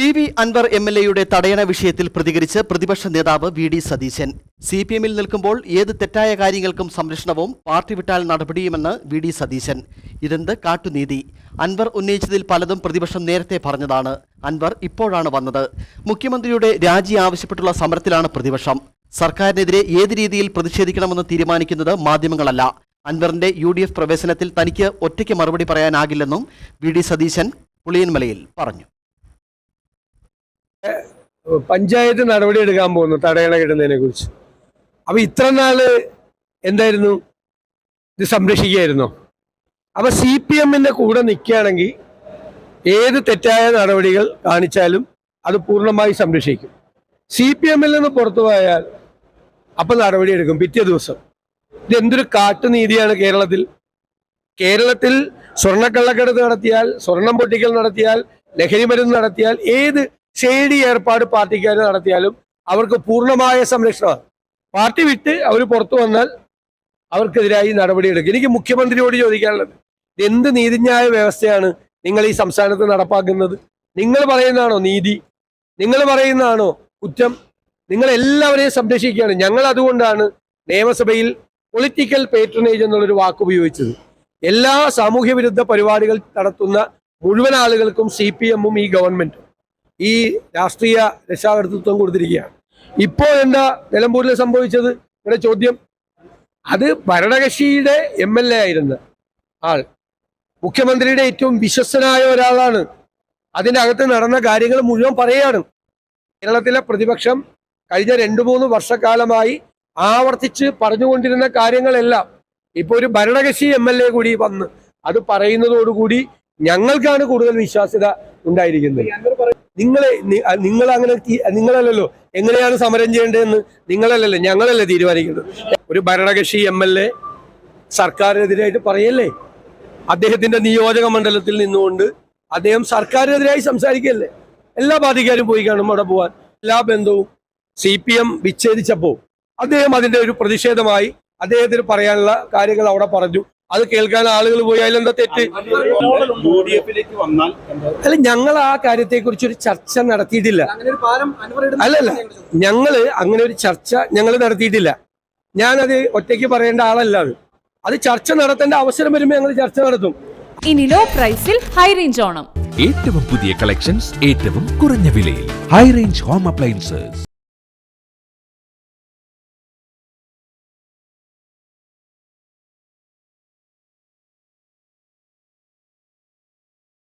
P V Anvar M L എയുടെ തടയണ വിഷയത്തിൽ പ്രതികരിച്ച് പ്രതിപക്ഷ നേതാവ് V D Satheesan. C P എമ്മിൽ നിൽക്കുമ്പോൾ ഏത് തെറ്റായ കാര്യങ്ങൾക്കും സംരക്ഷണവും പാർട്ടി വിട്ടാൽ നടപടിയുമെന്ന് വി ഡി സതീശൻ. ഇതെന്ത് കാട്ടുനീതി? അൻവർ ഉന്നയിച്ചതിൽ പലതും പ്രതിപക്ഷം നേരത്തെ പറഞ്ഞതാണ്. അൻവർ ഇപ്പോഴാണ് വന്നത്. മുഖ്യമന്ത്രിയുടെ രാജി ആവശ്യപ്പെട്ടുള്ള സമരത്തിലാണ് പ്രതിപക്ഷം. സർക്കാരിനെതിരെ ഏത് രീതിയിൽ പ്രതിഷേധിക്കണമെന്ന് തീരുമാനിക്കുന്നത് മാധ്യമങ്ങളല്ല. അൻവറിന്റെ യു ഡി എഫ് പ്രവേശനത്തിൽ തനിക്ക് ഒറ്റയ്ക്ക് മറുപടി പറയാനാകില്ലെന്നും വി ഡി സതീശൻ പുളിയൻമലയിൽ പറഞ്ഞു. പഞ്ചായത്ത് നടപടി എടുക്കാൻ പോകുന്നു തടയണ കിട്ടുന്നതിനെ കുറിച്ച്. അപ്പൊ ഇത്ര നാൾ എന്തായിരുന്നു? ഇത് സംരക്ഷിക്കുകയായിരുന്നോ അപ്പൊ സി പി എമ്മിന്റെ കൂടെ നിൽക്കുകയാണെങ്കിൽ ഏത് തെറ്റായ നടപടികൾ കാണിച്ചാലും അത് പൂർണമായി സംരക്ഷിക്കും. സി പി എമ്മിൽ നിന്ന് പുറത്തു പോയാൽ അപ്പൊ നടപടി എടുക്കും പിറ്റേ ദിവസം. ഇതെന്തൊരു കാട്ടുനീതിയാണ് കേരളത്തിൽ? കേരളത്തിൽ സ്വർണക്കള്ളക്കടത്ത് നടത്തിയാൽ സ്വർണം പൊട്ടിക്കൽ നടത്തിയാൽ ലഹരി മരുന്ന് നടത്തിയാൽ ഏത് ഷെയ്ഡി ഏർപ്പാട് പാർട്ടിക്കാർ നടത്തിയാലും അവർക്ക് പൂർണമായ സംരക്ഷണമാണ് പാർട്ടി വിട്ട് അവർ പുറത്തു വന്നാൽ അവർക്കെതിരായി നടപടിയെടുക്കും. എനിക്ക് മുഖ്യമന്ത്രിയോട് ചോദിക്കാനുള്ളത് എന്ത് നീതിന്യായ വ്യവസ്ഥയാണ് നിങ്ങൾ ഈ സംസ്ഥാനത്ത് നടപ്പാക്കുന്നത്? നിങ്ങൾ പറയുന്നതാണോ നീതി? നിങ്ങൾ പറയുന്നതാണോ കുറ്റം? നിങ്ങൾ എല്ലാവരെയും സംരക്ഷിക്കുകയാണ്. ഞങ്ങൾ അതുകൊണ്ടാണ് നിയമസഭയിൽ പൊളിറ്റിക്കൽ പേട്രണേജ് എന്നുള്ളൊരു വാക്ക് ഉപയോഗിച്ചത്. എല്ലാ സാമൂഹ്യ വിരുദ്ധ പരിപാടികൾ നടത്തുന്ന മുഴുവൻ ആളുകൾക്കും സി പി എമ്മും ഈ ഗവൺമെന്റും ഈ രാഷ്ട്രീയ രക്ഷാകർതൃത്വം കൊടുത്തിരിക്കുകയാണ്. ഇപ്പോൾ എന്താ നിലമ്പൂരിൽ സംഭവിച്ചത്? ഇവിടെ ചോദ്യം? അത് ഭരണകക്ഷിയുടെ എം എൽ എ ആയിരുന്ന ആൾ മുഖ്യമന്ത്രിയുടെ ഏറ്റവും വിശ്വസ്തനായ ഒരാളാണ്. അതിന്റെ അകത്ത് നടന്ന കാര്യങ്ങൾ മുഴുവൻ പറയുകയാണ്. കേരളത്തിലെ പ്രതിപക്ഷം കഴിഞ്ഞ രണ്ടു മൂന്ന് വർഷക്കാലമായി ആവർത്തിച്ച് പറഞ്ഞുകൊണ്ടിരുന്ന കാര്യങ്ങളെല്ലാം ഇപ്പോൾ ഒരു ഭരണകക്ഷി എം എൽ എ കൂടി വന്ന് അത് പറയുന്നതോടുകൂടി ഞങ്ങൾക്കാണ് കൂടുതൽ വിശ്വാസ്യത ഉണ്ടായിരിക്കുന്നത്. നിങ്ങളെ നിങ്ങൾ അങ്ങനെ നിങ്ങളല്ലല്ലോ. എങ്ങനെയാണ് സമരം ചെയ്യേണ്ടതെന്ന് നിങ്ങളല്ലല്ലോ ഞങ്ങളല്ലേ തീരുമാനിക്കുന്നത്. ഒരു ഭരണകക്ഷി എം എൽ എ സർക്കാരിനെതിരായിട്ട് പറയല്ലേ? അദ്ദേഹത്തിന്റെ നിയോജക മണ്ഡലത്തിൽ നിന്നുകൊണ്ട് അദ്ദേഹം സർക്കാരിനെതിരായി സംസാരിക്കല്ലേ? എല്ലാ പാർട്ടിക്കാരും പോയി കാണും അവിടെ പോവാൻ. എല്ലാ ബന്ധവും സി പി എം വിച്ഛേദിച്ചപ്പോൾ അദ്ദേഹം അതിന്റെ ഒരു പ്രതിഷേധമായി അദ്ദേഹത്തിന് പറയാനുള്ള കാര്യങ്ങൾ അവിടെ പറഞ്ഞു. അത് കേൾക്കാൻ ആളുകൾ പോയി അതിലെന്താ തെറ്റ്? അല്ല ഞങ്ങൾ ആ കാര്യത്തെ കുറിച്ച് ഒരു ചർച്ച നടത്തിയിട്ടില്ല അല്ലല്ല ഞങ്ങൾ അങ്ങനെ ഒരു ചർച്ച ഞങ്ങൾ നടത്തിയിട്ടില്ല. ഞാനത് ഒറ്റയ്ക്ക് പറയേണ്ട ആളല്ല അത്. അത് ചർച്ച നടത്തേണ്ട അവസരം വരുമ്പോൾ ഞങ്ങൾ ചർച്ച നടത്തും. ഇനി ലോ പ്രൈസിൽ ഹൈ റേഞ്ച് ഓണം. ഏറ്റവും പുതിയ കളക്ഷൻസ് ഏറ്റവും കുറഞ്ഞ വിലയിൽ. High range home appliances